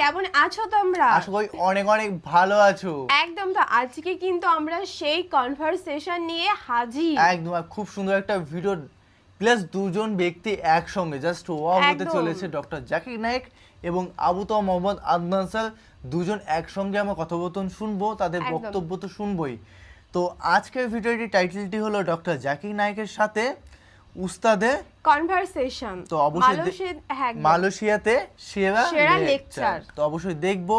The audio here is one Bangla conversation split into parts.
কেমন আছো তোমরা? আশা করি অনেক অনেক ভালো আছো। একদম তো আজকে কিন্তু আমরা সেই কনভারসেশন নিয়ে হাজির। একদম খুব সুন্দর একটা ভিডিও প্লাস দুজন ব্যক্তি একসঙ্গে জাস্ট ওয়াও হতে চলেছে ডক্টর জাকির নায়েক এবং আবু তো মোহাম্মদ আদনান স্যার। দুজন একসঙ্গে আমরা কথোপকথন শুনব তাদের বক্তব্য তো শুনবোই। তো আজকের ভিডিওটির টাইটেলটি হলো ডক্টর জাকির নায়েকের সাথে উস্তাদে কনভারসেশন তো অবশ্যই হ্যাঁ। মালয়েশিয়াতে সেরা সেরা লেকচার তো অবশ্যই দেখব।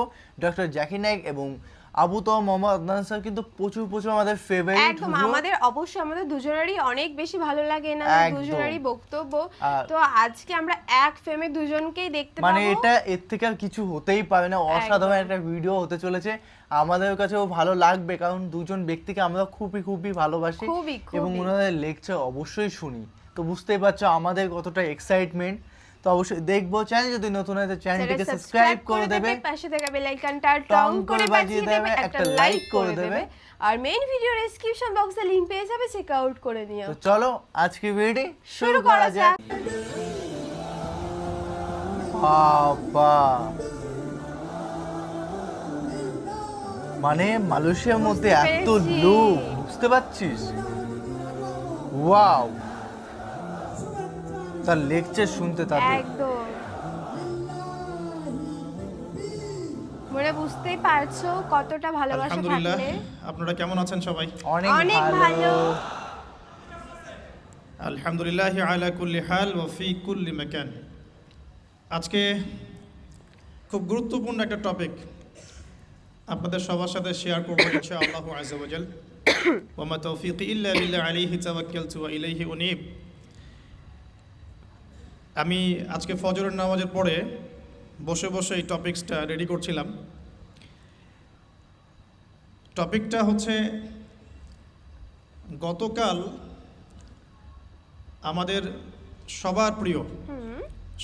ডক্টর জাকির নায়েক এবং আবু তো মোহাম্মদ আদনান স্যার কিন্তু প্রচুর প্রচুর আমাদের ফেভারিট একদম আমাদের অবশ্যই আমাদের দুজনেরই অনেক বেশি ভালো লাগে না দুজনেরই বক্তব্য। তো আজকে আমরা এক ফ্রেমে দুজনকেই দেখতে মানে এটা এর থেকে আর কিছু হতেই পারে না অসাধারণ একটা ভিডিও হতে চলেছে। আমাদের কাছেও ভালো লাগবে কারণ দুজন ব্যক্তিকে আমরা খুবই খুবই ভালোবাসি। এবং ওনাদের লেকচার অবশ্যই শুনি। তো বুঝতেই পারছ আমাদের কতটা এক্সাইটমেন্ট তো অবশ্যই দেখব চ্যানেল যদি নতুন হয় তো চ্যানেলটিকে সাবস্ক্রাইব করে দেবে। পাশে থাকা বেল আইকনটা টং করে বাজিয়ে দেবে একটা লাইক করে দেবে। আর মেইন ভিডিও ডেসক্রিপশন বক্সে লিংক পেয়ে যাবে চেক আউট করে নিও। তো চলো আজকে ভিডিও শুরু করা যাক। বাবা। মানে মালয়েশিয়ার মধ্যে এত। লোক বুঝতে পারছিস? ওয়াও তার লেকচার শুনতে তাদের। একদম। মনে বুঝতেই পারছ কতটা ভালোবাসা আলহামদুলিল্লাহ। থাকলে। আপনারা কেমন আছেন সবাই? অনেক অনেক ভালো। আলহামদুলিল্লাহ আলা কুল্লি হাল ওয়া ফি কুল্লি মাকান। আজকে খুব গুরুত্বপূর্ণ একটা টপিক আপনাদের সবার সাথে শেয়ার করব ইনশাআল্লাহ আযজা ওয়া জাল ওয়া মা তৌফিকি ইল্লা বিল্লাহ আলাইহি তাওয়াক্কালতু ওয়া ইলাইহি উনীব। আমি আজকে ফজরের নামাজের পরে বসে বসে এই টপিকসটা রেডি করছিলাম। টপিকটা হচ্ছে গতকাল আমাদের সবার প্রিয়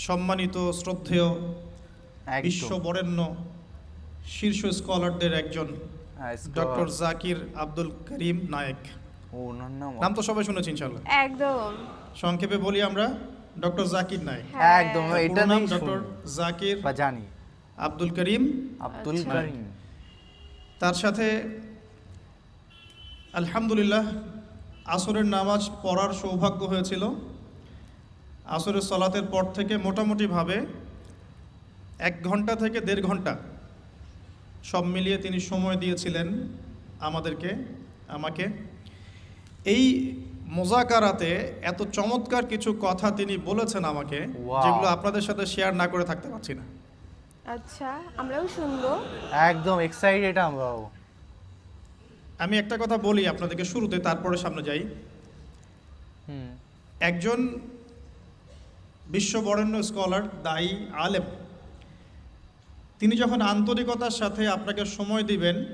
সম্মানিত শ্রদ্ধেয় বিশ্ব বরেণ্য শীর্ষ স্কলারদের একজন ডক্টর জাকির আব্দুল করিম নায়েক। নাম নাম তো সবাই শুনেছি ইনশাল্লাহ একদম। সংক্ষেপে বলি আমরা ডক্টর জাকির নায়েক হ্যাঁ। একদম তার এটা নাম ডক্টর জাকির বা জানি আব্দুল করিম আব্দুল। করিম। তার সাথে আলহামদুলিল্লাহ আসরের নামাজ পড়ার সৌভাগ্য হয়েছিল। আসরের সলাতের পর থেকে মোটামুটিভাবে এক ঘণ্টা থেকে দেড় ঘণ্টা সব মিলিয়ে তিনি সময় দিয়েছিলেন আমাদেরকে আমাকে। এই মোজাকারাতে এত চমৎকার কিছু কথা তিনি বলেছেন আমাকে যেগুলো আপনাদের সাথে শেয়ার না করে থাকতে পারছি না। আচ্ছা আমরাও শুনব। একদম এক্সাইটেড আমরাও আমি একটা কথা বলি আপনাদেরকে শুরুতে তারপরে সামনে যাই। হুম। একজন বিশ্ববরেণ্য স্কলার দায়ী আলেম তিনি যখন আন্তরিকতার সাথে আপনাকে সময় দিবেন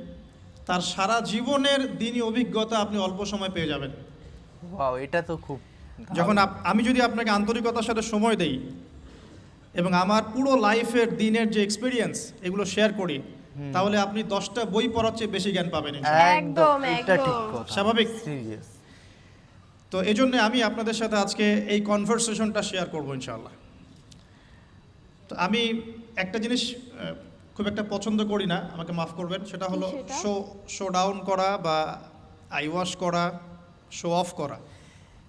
তার সারা জীবনের দিনই অভিজ্ঞতা আপনি অল্প সময় পেয়ে যাবেন। ওয়াও এটা তো খুব যখন আমি যদি আপনাকে আন্তরিকতার সাথে সময় দেই এবং আমার পুরো লাইফের দিনের যে এক্সপিরিয়েন্স এগুলো শেয়ার করি তাহলে আপনি দশটা বই পড়ার চেয়ে বেশি জ্ঞান পাবেন একদম স্বাভাবিক। সিরিয়াস তো এই জন্য আমি আপনাদের সাথে আজকে এই কনভারসেশনটা শেয়ার করব ইনশাল্লাহ তো আমি একটা জিনিস খুব একটা পছন্দ করি না আমাকে মাফ করবেন সেটা হলো শো শো ডাউন করা বা আই ওয়াশ করা। শো অফ করা।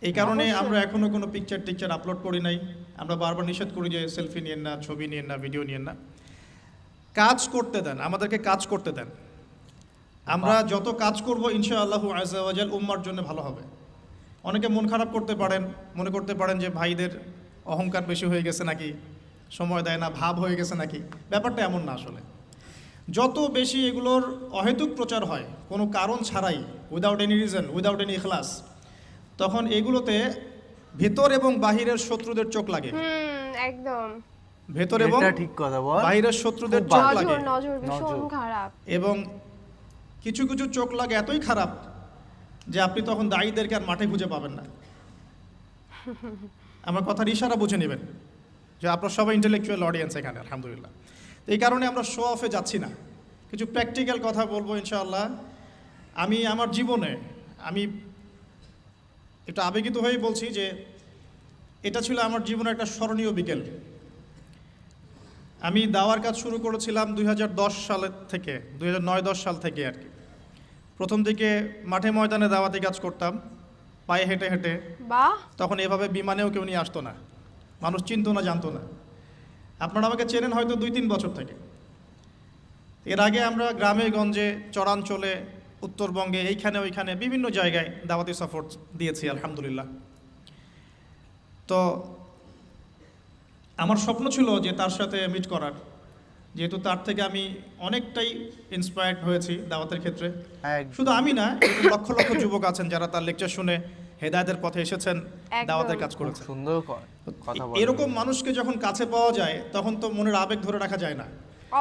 এই কারণে আমরা এখনও কোনো পিকচার টিকচার আপলোড করি নাই। আমরা বারবার নিষেধ করি যে সেলফি নিয়েন না ছবি নিয়েন না ভিডিও নিয়েন না। কাজ করতে দেন আমাদেরকে কাজ করতে দেন। আমরা যত কাজ করব ইনশাআল্লাহ আজাল উম্মার জন্য ভালো হবে। অনেকে মন খারাপ করতে পারেন মনে করতে পারেন যে ভাইদের অহংকার বেশি হয়ে গেছে নাকি সময় দেয় না ভাব হয়ে গেছে নাকি। ব্যাপারটা এমন না আসলে। যত বেশি এগুলোর অহেতুক প্রচার হয় কোনো কারণ ছাড়াই without any reason without any ইখলাস তখন এগুলোতে ভেতর এবং বাহিরের শত্রুদের চোখ লাগে। একদম। ভেতর এবং ঠিক কথা বল। বাহিরের শত্রুদের চোখ লাগে। নজর নজর ভীষণ খারাপ। এবং কিছু কিছু চোখ লাগে এতই খারাপ যে আপনি তখন দায়ীদেরকে আর মাঠে খুঁজে পাবেন না। আমার কথার ইশারা বুঝে নেবেন যে আপনার সবাই ইন্টেলেকচুয়াল অডিয়েন্স এখানে আলহামদুলিল্লাহ। এই কারণে আমরা শো অফে যাচ্ছি না। কিছু প্র্যাকটিক্যাল কথা বলব ইনশাআল্লাহ। আমি আমার জীবনে আমি একটু আবেগিত হয়েই বলছি যে এটা ছিল আমার জীবনের একটা স্মরণীয় বিকেল। আমি দাওয়ার কাজ শুরু করেছিলাম দুই হাজার দশ সালের থেকে দুই নয় দশ সাল থেকে আর কি। প্রথম দিকে মাঠে ময়দানে দাওয়াতি কাজ করতাম পায়ে হেঁটে হেঁটে। তখন এভাবে বিমানেও কেউ নিয়ে আসতো না। মানুষ চিনতো না জানতো না। আপনারা আমাকে চেনেন হয়তো দুই তিন বছর থেকে। এর আগে আমরা গ্রামে গঞ্জে চরাঞ্চলে উত্তরবঙ্গে এইখানে ওইখানে বিভিন্ন জায়গায় দাওয়াতি সফর দিয়েছি আলহামদুলিল্লাহ। তো আমার স্বপ্ন ছিল যে তার সাথে মিট করার। যেহেতু তার থেকে আমি অনেকটাই ইন্সপায়ার্ড হয়েছি দাওয়াতের ক্ষেত্রে। একদম। শুধু আমি না লক্ষ লক্ষ যুবক আছেন যারা তার লেকচার শুনে হেদায়তের পথে এসেছেন দাওয়াতের কাজ করেছেন। সুন্দর কথা এরকম মানুষকে যখন কাছে পাওয়া যায় তখন তো মনের আবেগ ধরে রাখা যায় না।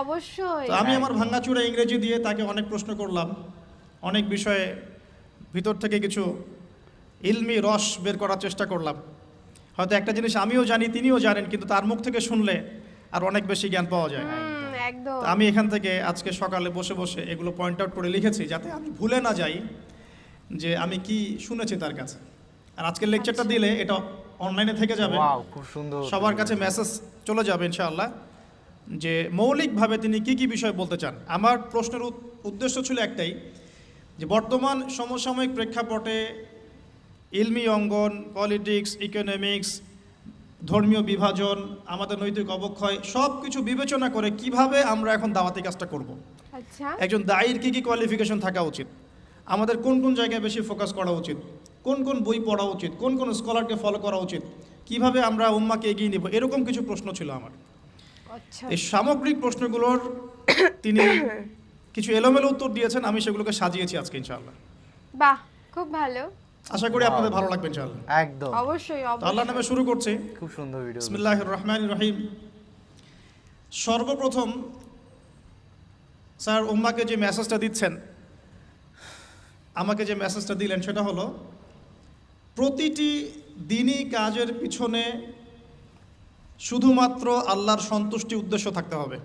অবশ্যই। আমি আমার ভাঙ্গাচুরা ইংরেজি দিয়ে তাকে অনেক প্রশ্ন করলাম। অনেক বিষয়ে ভিতর থেকে কিছু ইলমি রস বের করার চেষ্টা করলাম। হয়তো একটা জিনিস আমিও জানি তিনিও জানেন কিন্তু তার মুখ থেকে শুনলে আর অনেক বেশি জ্ঞান পাওয়া যায়। একদম। আমি এখান থেকে আজকে সকালে বসে বসে এগুলো পয়েন্ট আউট করে লিখেছি যাতে আমি ভুলে না যাই যে আমি কি শুনেছি তার কাছে। আর আজকের লেকচারটা আচ্ছা। দিলে এটা অনলাইনে থেকে যাবে। খুব সুন্দর। সবার কাছে মেসেজ চলে যাবে ইনশাআল্লাহ। যে মৌলিকভাবে তিনি কি কি বিষয় বলতে চান? আমার প্রশ্নের উদ্দেশ্য ছিল একটাই যে বর্তমান সমসাময়িক প্রেক্ষাপটে ইলমি অঙ্গন পলিটিক্স ইকোনমিক্স ধর্মীয় বিভাজন আমাদের নৈতিক অবক্ষয় সব কিছু বিবেচনা করে কীভাবে আমরা এখন দাওয়াতি কাজটা করব। আচ্ছা। একজন দায়ীর কী কী কোয়ালিফিকেশন থাকা উচিত? আমাদের কোন কোন জায়গায় বেশি ফোকাস করা উচিত? কোন কোন বই পড়া উচিত? কোন কোন স্কলারকে ফলো করা উচিত? কীভাবে আমরা উম্মাকে এগিয়ে নিব? এরকম কিছু প্রশ্ন ছিল আমার। আচ্ছা। এই সামগ্রিক প্রশ্নগুলোর তিনি কিছু এলোমেলো উত্তর দিয়েছেন আমি সেগুলোকে সাজিয়েছি আজকে ইনশাআল্লাহ। বাহ খুব ভালো। আশা করি আপনাদের ভালো লাগবে ইনশাআল্লাহ। একদম। অবশ্যই তো আল্লাহ নামে শুরু করছি। খুব সুন্দর ভিডিও বিসমিল্লাহ রহমান রহিম। সর্বপ্রথম স্যার উম্মাকে যে মেসেজটা দিচ্ছেন আমাকে যে মেসেজটা দিলেন সেটা হলো প্রতিটি দিনই কাজের পিছনে শুধুমাত্র আল্লাহর সন্তুষ্টি উদ্দেশ্য থাকতে হবে।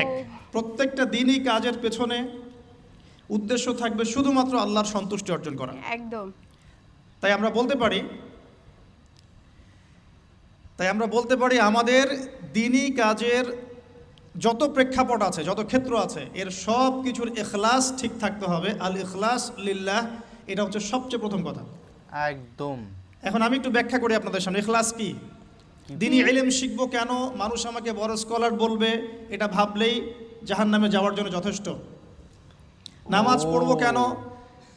এক প্রত্যেকটা দিনই কাজের পেছনে উদ্দেশ্য থাকবে শুধুমাত্র আল্লাহর সন্তুষ্টি অর্জন করা। একদম। তাই আমরা বলতে পারি তাই আমরা বলতে পারি আমাদের দিনই কাজের যত প্রেক্ষাপট আছে যত ক্ষেত্র আছে এর সব কিছুর এখলাস ঠিক থাকতে হবে। আল ইখলাস লিল্লাহ এটা হচ্ছে সবচেয়ে প্রথম কথা। একদম। এখন আমি একটু ব্যাখ্যা করি আপনাদের সামনে ইখলাস কি? দিনই এলেম শিখব কেন? মানুষ আমাকে বড় স্কলার বলবে এটা ভাবলেই জাহান নামে যাওয়ার জন্য যথেষ্ট। নামাজ। পড়ব কেন?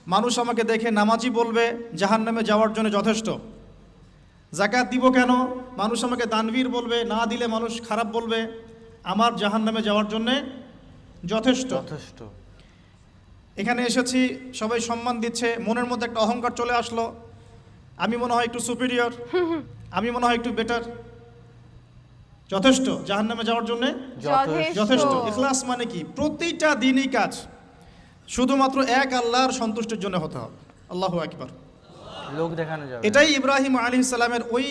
মানুষ আমাকে দেখে নামাজই বলবে জাহান নামে যাওয়ার জন্য যথেষ্ট। জাকাত দিব কেন? মানুষ আমাকে দানবীর বলবে না দিলে মানুষ খারাপ বলবে। আমার জাহান নামে যাওয়ার জন্যে যথেষ্ট। যথেষ্ট। এখানে এসেছি সবাই সম্মান দিচ্ছে মনের মধ্যে একটা অহংকার চলে আসলো। আমি মনে হয় একটু সুপিরিয়র আমি মনে হয় একটু বেটার যথেষ্ট জাহান নামে যাওয়ার জন্যে? যথেষ্ট। যথেষ্ট। ইখলাস মানে কি? প্রতিটা দিনই কাজ। শুধুমাত্র এক আল্লাহর সন্তুষ্টির জন্য হতে হবে। আল্লাহ একবার লোক দেখানো যাবে এটাই ইব্রাহিম আলী সালামের ওই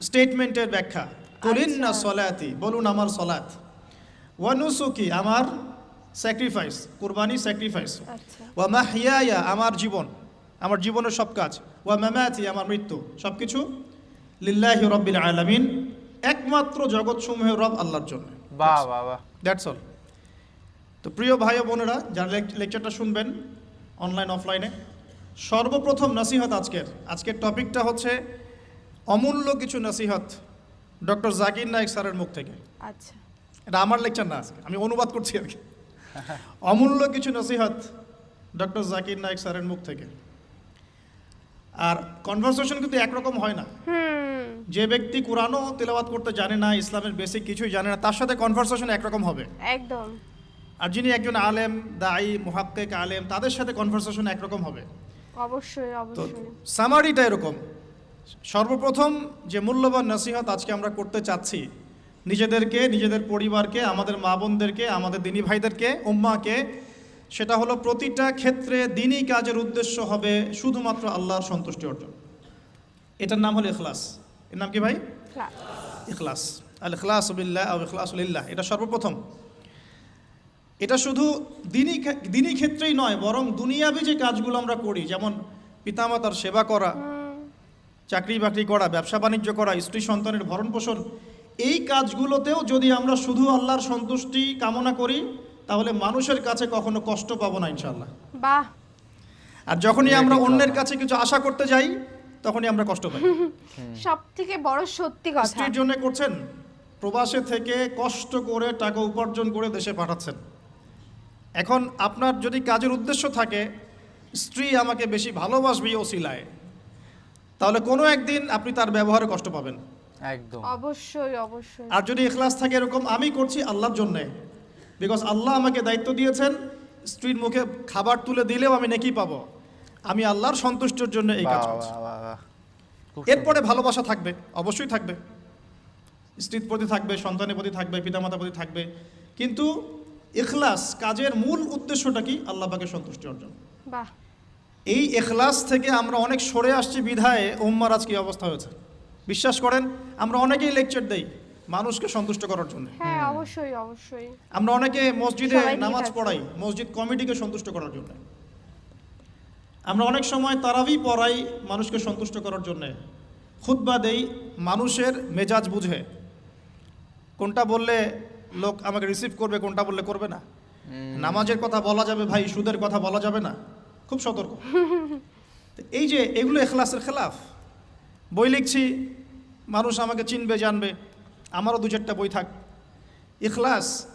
স্টেটমেন্টের ব্যাখ্যা। করিন না সলাতি বলুন আমার সলাত। ওয়ানুসুকি আমার স্যাক্রিফাইস কুরবানি স্যাক্রিফাইস ওয়া মাহিয়ায়া আমার জীবন আমার জীবনের সব কাজ। ওয়া মামাতি আমার মৃত্যু সব কিছু লিল্লাহি রব্বিল আলামিন। একমাত্র জগৎসমূহের রব আল্লাহর জন্য। বাহ বাহ বাহ। দ্যাটস অল তো প্রিয় ভাই বোনেরা যারা লেক- লেকচারটা শুনবেন অনলাইন অফলাইনে সর্বপ্রথম নসিহত আজকের। আজকের টপিকটা হচ্ছে অমূল্য কিছু নসিহত ডক্টর জাকির নায়ক স্যারের মুখ থেকে। আচ্ছা। এটা আমার লেকচার না আজকে আমি অনুবাদ করছি আর কি। অমূল্য কিছু নসিহত ডক্টর জাকির নায়ক স্যারের মুখ থেকে। আর কনভারসেশন কিন্তু একরকম হয় না। যে ব্যক্তি কোরআনও তেলাওয়াত করতে জানে না ইসলামের বেসিক কিছুই জানে না তার সাথে কনভারসেশন একরকম হবে। একদম। আর যিনি একজন আলেম দায়ী মুহাক্কেক আলেম তাদের সাথে কনভারসেশন একরকম হবে। অবশ্যই অবশ্যই। সামারিটা এরকম। সর্বপ্রথম যে মূল্যবান নসিহত আজকে আমরা করতে চাচ্ছি নিজেদেরকে নিজেদের পরিবারকে আমাদের মা বোনদেরকে আমাদের দিনী ভাইদেরকে উম্মাকে সেটা হলো প্রতিটা ক্ষেত্রে দিনই কাজের উদ্দেশ্য হবে শুধুমাত্র আল্লাহর সন্তুষ্টি অর্জন। এটার নাম হলো এখলাস এর নাম কি ভাই। ইখলাস। আল ইখলাস বিল্লাহ ইখলাসুলিল্লাহ এটা সর্বপ্রথম। এটা শুধু দিনই দিনই ক্ষেত্রেই নয় বরং দুনিয়াবি যে কাজগুলো আমরা করি যেমন পিতামাতার সেবা করা চাকরি বাকরি করা ব্যবসা বাণিজ্য করা স্ত্রী সন্তানের ভরণ পোষণ এই কাজগুলোতেও যদি আমরা শুধু আল্লাহর সন্তুষ্টি কামনা করি তাহলে মানুষের কাছে কখনো কষ্ট পাবো না ইনশাল্লাহ বাহ। আর যখনই আমরা অন্যের কাছে কিছু আশা করতে যাই তখনই আমরা কষ্ট পাই। সব থেকে বড় সত্যি কথা। স্ত্রীর জন্য করছেন প্রবাসে থেকে কষ্ট করে টাকা উপার্জন করে দেশে পাঠাচ্ছেন। এখন আপনার যদি কাজের উদ্দেশ্য থাকে স্ত্রী আমাকে বেশি ভালোবাসবে এই ওসিলায় তাহলে কোনো একদিন আপনি তার ব্যবহারে কষ্ট পাবেন। একদম। অবশ্যই অবশ্যই। আর যদি এখলাস থাকে এরকম আমি করছি আল্লাহর জন্যে। বিকজ আল্লাহ আমাকে দায়িত্ব দিয়েছেন স্ত্রীর মুখে খাবার তুলে দিলেও আমি নেকি পাবো। আমি আল্লাহর সন্তুষ্টির জন্য এই কাজ করছি। এরপরে ভালোবাসা থাকবে অবশ্যই থাকবে। স্ত্রীর প্রতি থাকবে সন্তানের প্রতি থাকবে পিতামাতার প্রতি থাকবে। কিন্তু এখলাস কাজের মূল উদ্দেশ্যটা কি? আল্লাহ পাকে সন্তুষ্টি অর্জন। বাহ। এই এখলাস থেকে আমরা অনেক সরে আসছি বিধায় উম্মার আজ কি অবস্থা হয়েছে? বিশ্বাস করেন আমরা অনেকেই লেকচার দেই মানুষকে সন্তুষ্ট করার জন্য। হ্যাঁ অবশ্যই অবশ্যই। আমরা অনেকে মসজিদে নামাজ পড়াই মসজিদ কমিটিকে সন্তুষ্ট করার জন্য। আমরা অনেক সময় তারাবি পড়াই মানুষকে সন্তুষ্ট করার জন্য। খুতবা দেই মানুষের মেজাজ বুঝে। কোনটা বললে লোক আমাকে রিসিভ করবে কোনটা বললে করবে না। নামাজের কথা বলা যাবে ভাই সুদের কথা বলা যাবে না। খুব সতর্ক। তো এই যে এগুলো এখলাসের খেলাফ। বই লিখছি মানুষ আমাকে চিনবে জানবে। আমারও দু চারটা বই থাক। ইখলাস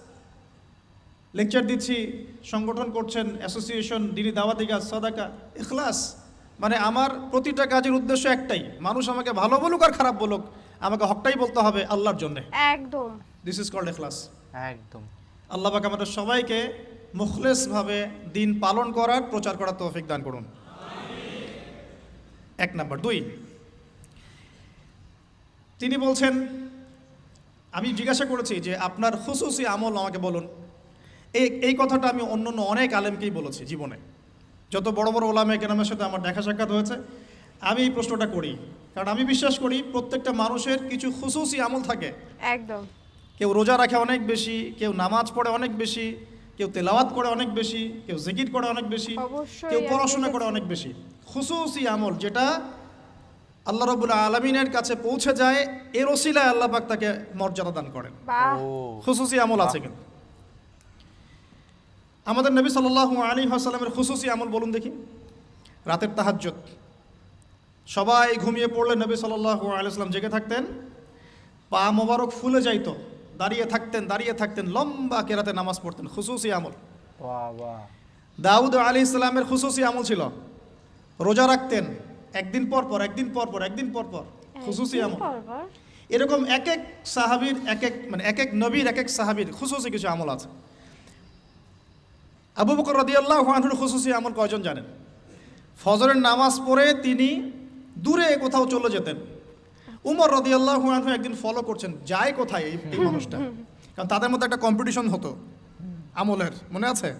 লেকচার দিচ্ছি সংগঠন করছেন অ্যাসোসিয়েশন দিনী দাওয়াতি কাজ সাদাকা। ইখলাস মানে আমার প্রতিটা কাজের উদ্দেশ্য একটাই। মানুষ আমাকে ভালো বলুক আর খারাপ বলুক আমাকে হকটাই বলতে হবে আল্লাহর জন্যে। একদম। দিস ইজ কল্ড এখলাস একদম। আল্লাহ পাক আমাদের সবাইকে মুখলেসভাবে দিন পালন করার প্রচার করার তৌফিক দান করুন। এক নাম্বার। দুই তিনি বলছেন আমি জিজ্ঞাসা করেছি যে আপনার খুশুসি আমল আমাকে বলুন। এই এই কথাটা আমি অন্য অন্য অনেক আলেমকেই বলেছি জীবনে। যত বড় বড় ওলামে কেরামের সাথে আমার দেখা সাক্ষাৎ হয়েছে আমি এই প্রশ্নটা করি। কারণ আমি বিশ্বাস করি প্রত্যেকটা মানুষের কিছু খুশুসি আমল থাকে। একদম। কেউ রোজা রাখে অনেক বেশি কেউ নামাজ পড়ে অনেক বেশি কেউ তেলাওয়াত করে অনেক বেশি কেউ জিকির করে অনেক বেশি কেউ পড়াশোনা করে অনেক বেশি। খুশুসি আমল যেটা আল্লাহ রবুল্লা আলমিনের কাছে পৌঁছে যায় এর ওসিলায় আল্লাহ পাক তাকে মর্যাদা দান করেন। খুশুসি আমল আছে কিন্তু। আমাদের নবী সাল্লাল্লাহু আলী হাসালামের খুশুসি আমল বলুন দেখি। রাতের তাহাজ্জুদ। সবাই ঘুমিয়ে পড়লে নবী সাল্লাল্লাহু আলাইহি সাল্লাম জেগে থাকতেন পা মোবারক ফুলে যাইত দাঁড়িয়ে থাকতেন দাঁড়িয়ে থাকতেন লম্বা কেরাতে নামাজ পড়তেন খুশুসি আমল। বাহ বাহ দাউদ আলী ইসলামের খুশুসি আমল ছিল রোজা রাখতেন একদিন পর পর একদিন পর পর একদিন পর পর খুশুসি আমল? এরকম এক এক সাহাবীর এক এক মানে এক এক নবীর এক এক সাহাবীর খুশুসি কিছু আমল আছে। আবু বকর রাদিয়াল্লাহু আনহুর খুশুসি আমল কয়জন জানেন? ফজরের নামাজ পড়ে তিনি দূরে কোথাও চলে যেতেন। উমর রাদিয়াল্লাহু আনহু একদিন ফলো করছেন যায় কোথায় এই এই মানুষটা? কারণ তাদের মধ্যে একটা কম্পিটিশন হতো আমলের মনে আছে?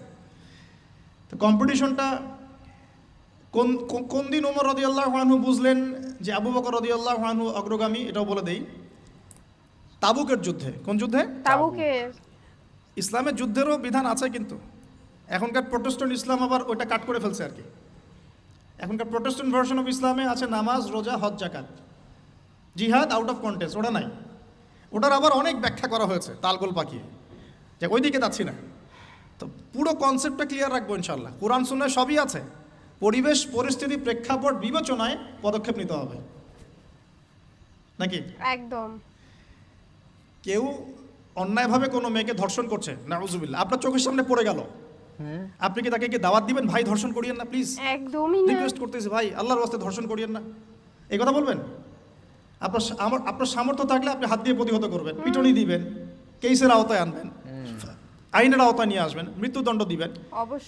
তো কম্পিটিশনটা কোন কোন- দিন উমর রদিয়াল্লাহ আনহু বুঝলেন যে আবু বকর রদিয়াল্লাহ আনহু অগ্রগামী এটাও বলে দেই। তাবুকের যুদ্ধে কোন যুদ্ধে? তাবুকে ইসলামের যুদ্ধেরও বিধান আছে কিন্তু। এখনকার প্রোটেস্ট্যান্ট ইসলাম আবার ওইটা কাট করে ফেলছে আর কি। এখনকার প্রোটেস্ট্যান্ট ভার্সন অফ ইসলামে আছে নামাজ রোজা হজ জাকাত জিহাদ আউট অফ কন্টেস্ট ওটা নাই। ওটার আবার অনেক ব্যাখ্যা করা হয়েছে তালগোল পাকিয়ে। যে ওইদিকে যাচ্ছি না। তো পুরো কনসেপ্টটা ক্লিয়ার রাখব ইনশাল্লাহ কোরআন সুন্নায় সবই আছে। পরিবেশ পরিস্থিতি প্রেক্ষাপট বিবেচনায় পদক্ষেপ নিতে হবে। নাকি? একদম। কেউ অন্যায়ভাবে কোনো মেয়েকে ধর্ষণ করছে না আপনার চোখের সামনে পড়ে গেল। আপনি কি তাকে কি দাওয়াত দিবেন? ভাই ধর্ষণ করিয়েন না প্লিজ একদমই না। রিকোয়েস্ট করতেছি ভাই আল্লাহর ওয়াস্তে ধর্ষণ করিয়েন না। এই কথা বলবেন? আপনার আমার আপনার সামর্থ্য থাকলে আপনি হাত দিয়ে প্রতিহত করবেন পিটনি দিবেন কেসের আওতায় আনবেন আইনের আওতায় নিয়ে আসবেন মৃত্যুদণ্ড দিবেন।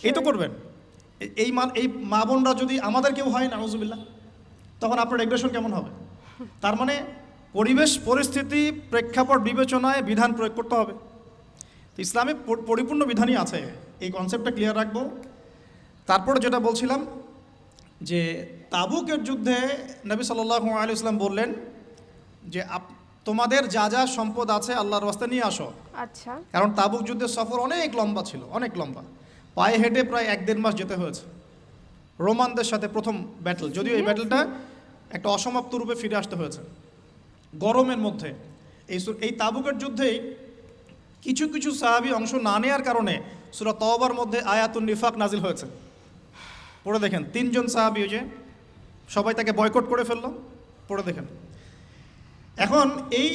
এই তো করবেন। এই মা এই মা বোনরা যদি আমাদের কেউ হয় নাউজুবিল্লাহ তখন আপনার এগ্রেশন কেমন হবে? তার মানে পরিবেশ পরিস্থিতি প্রেক্ষাপট বিবেচনায় বিধান প্রয়োগ করতে হবে। তো ইসলামে পরিপূর্ণ বিধানই আছে। এই কনসেপ্টটা ক্লিয়ার রাখব। তারপরে যেটা বলছিলাম যে তাবুকের যুদ্ধে নবী সাল্লাহ আলী ইসলাম বললেন যে আপ- তোমাদের যা যা সম্পদ আছে আল্লাহর রাস্তা নিয়ে আসো। আচ্ছা। কারণ তাবুক যুদ্ধের সফর অনেক লম্বা ছিল অনেক লম্বা। পায়ে হেঁটে প্রায় এক দেড় মাস যেতে হয়েছে। রোমানদের সাথে প্রথম ব্যাটল যদিও এই ব্যাটলটা একটা অসমাপ্ত রূপে ফিরে আসতে হয়েছে। গরমের মধ্যে এই এই তাবুকের যুদ্ধেই কিছু কিছু সাহাবি অংশ না নেওয়ার কারণে সুরা তওবার মধ্যে আয়াতুন নিফাক নাজিল হয়েছে। পড়ে দেখেন তিনজন সাহাবি ওই যে সবাই তাকে বয়কট করে ফেলল। পড়ে দেখেন। এখন এই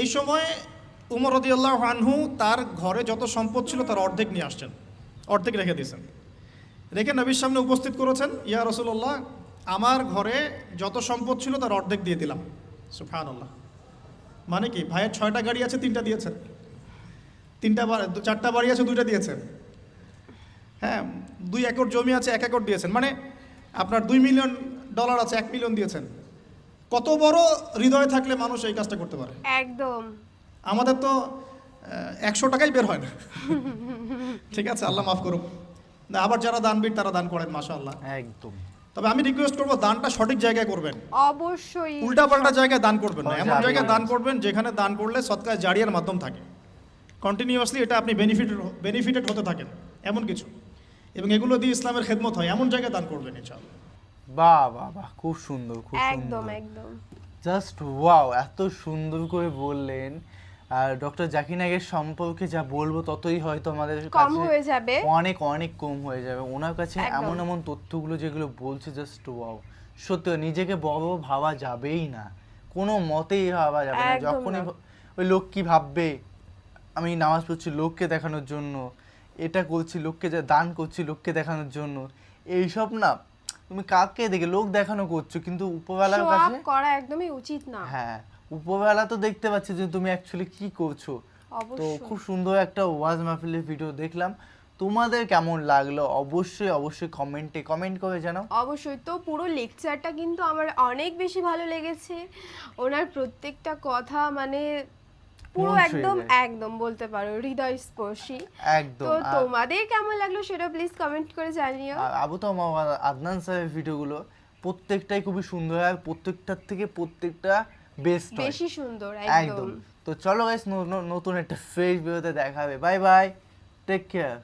এই সময় উমর রদিয়াল্লাহ আনহু তার ঘরে যত সম্পদ ছিল তার অর্ধেক নিয়ে আসছেন। অর্ধেক রেখে দিয়েছেন। রেখে নবীর সামনে উপস্থিত করেছেন ইয়া রসুল্লাহ আমার ঘরে যত সম্পদ ছিল তার অর্ধেক দিয়ে দিলাম। সুফান আল্লাহ মানে কি? ভাইয়ের ছয়টা গাড়ি আছে তিনটা দিয়েছেন। তিনটা চারটা বাড়ি আছে দুইটা দিয়েছেন। হ্যাঁ দুই একর জমি আছে এক একর দিয়েছেন। মানে আপনার দুই মিলিয়ন ডলার আছে এক মিলিয়ন দিয়েছেন। কত বড় হৃদয় থাকলে মানুষ এই কাজটা করতে পারে? একদম। আমাদের তো একশো টাকাই বের হয় না। ঠিক আছে আল্লাহ মাফ করুক। না আবার যারা দানবীর তারা দান করেন মাশা আল্লাহ একদম। তবে আমি রিকোয়েস্ট করব দানটা সঠিক জায়গায় করবেন। অবশ্যই। উল্টাপাল্টা জায়গায় দান করবেন না। হ্যাঁ, এমন জায়গায় দান করবেন যেখানে দান করলে সৎকার জারিয়ার মাধ্যম থাকে। কন্টিনিউয়াসলি এটা আপনি বেনিফিটেড বেনিফিটেড হতে থাকেন এমন কিছু। এবং এগুলো দিয়ে ইসলামের খেদমত হয় এমন জায়গায় দান করবেন ইনশাআল্লাহ। বাহ বাহ বাহ খুব সুন্দর খুব একদম সুন্দর। একদম। জাস্ট ওয়াও এত সুন্দর করে বললেন। আর ডক্টর জাকির নাগের সম্পর্কে যা বলব ততই হয়তো আমাদের কম কাছে হয়ে যাবে। অনেক অনেক কম হয়ে যাবে। ওনার কাছে এমন এমন তথ্যগুলো যেগুলো বলছে জাস্ট ওয়াও সত্যি নিজেকে বড় ভাবা যাবেই না। কোনো মতেই ভাবা যাবে না। যখনই ওই লোক কি ভাববে? আমি নামাজ পড়ছি লোককে দেখানোর জন্য। এটা করছি লোককে যা দান করছি লোককে দেখানোর জন্য। এইসব না তুমি কাকে দেখে লোক দেখানো করছ? কিন্তু উপরওয়ালার কাছে করা একদমই উচিত না। হ্যাঁ। উপরওয়ালা তো দেখতে পাচ্ছে যে তুমি অ্যাকচুয়ালি কি করছ। তো খুব সুন্দর একটা ওয়াজ মাহফিলের ভিডিও দেখলাম। তোমাদের কেমন লাগল? অবশ্যই অবশ্যই কমেন্টে কমেন্ট করে জানাও। অবশ্যই। তো পুরো লেকচারটা কিন্তু আমার অনেক বেশি ভালো লেগেছে। ওনার প্রত্যেকটা কথা মানে পুরো একদম একদম বলতে পারো হৃদয় স্পর্শী একদম। তো তোমাদের কেমন লাগল সেটা প্লিজ কমেন্ট করে জানিও। আবু তো আমার আদনান সাহেবের ভিডিওগুলো প্রত্যেকটাই খুবই সুন্দর। আর প্রত্যেকটার থেকে প্রত্যেকটা বেস্ট বেশি সুন্দর একদম। তো চলো গাইস নতুন একটা ফ্রেশ ভিডিওতে দেখা হবে বাই বাই টেক কেয়ার